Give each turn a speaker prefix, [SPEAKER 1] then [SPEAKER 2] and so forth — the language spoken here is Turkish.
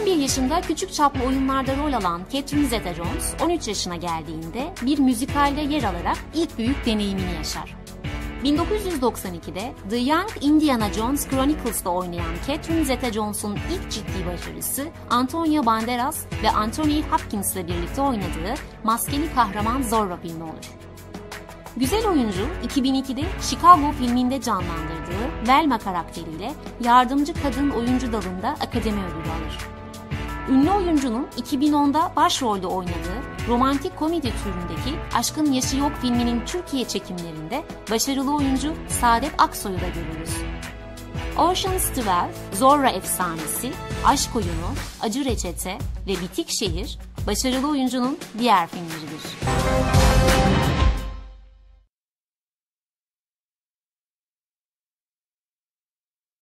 [SPEAKER 1] 11 yaşında küçük çaplı oyunlarda rol alan Catherine Zeta-Jones 13 yaşına geldiğinde bir müzikalde yer alarak ilk büyük deneyimini yaşar. 1992'de The Young Indiana Jones Chronicles'da oynayan Catherine Zeta-Jones'un ilk ciddi başarısı Antonio Banderas ve Anthony Hopkins'le birlikte oynadığı maskeli kahraman Zorro filmi olur. Güzel oyuncu 2002'de Chicago filminde canlandırdığı Velma karakteriyle yardımcı kadın oyuncu dalında akademi ödülü alır. Ünlü oyuncunun 2010'da başrolde oynadığı romantik komedi türündeki Aşkın Yaşı Yok filminin Türkiye çekimlerinde başarılı oyuncu Saadet Aksoy'u da görürüz. Ocean's 12, Zorra Efsanesi, Aşk Oyunu, Acı Reçete ve Bitik Şehir başarılı oyuncunun diğer filmleridir.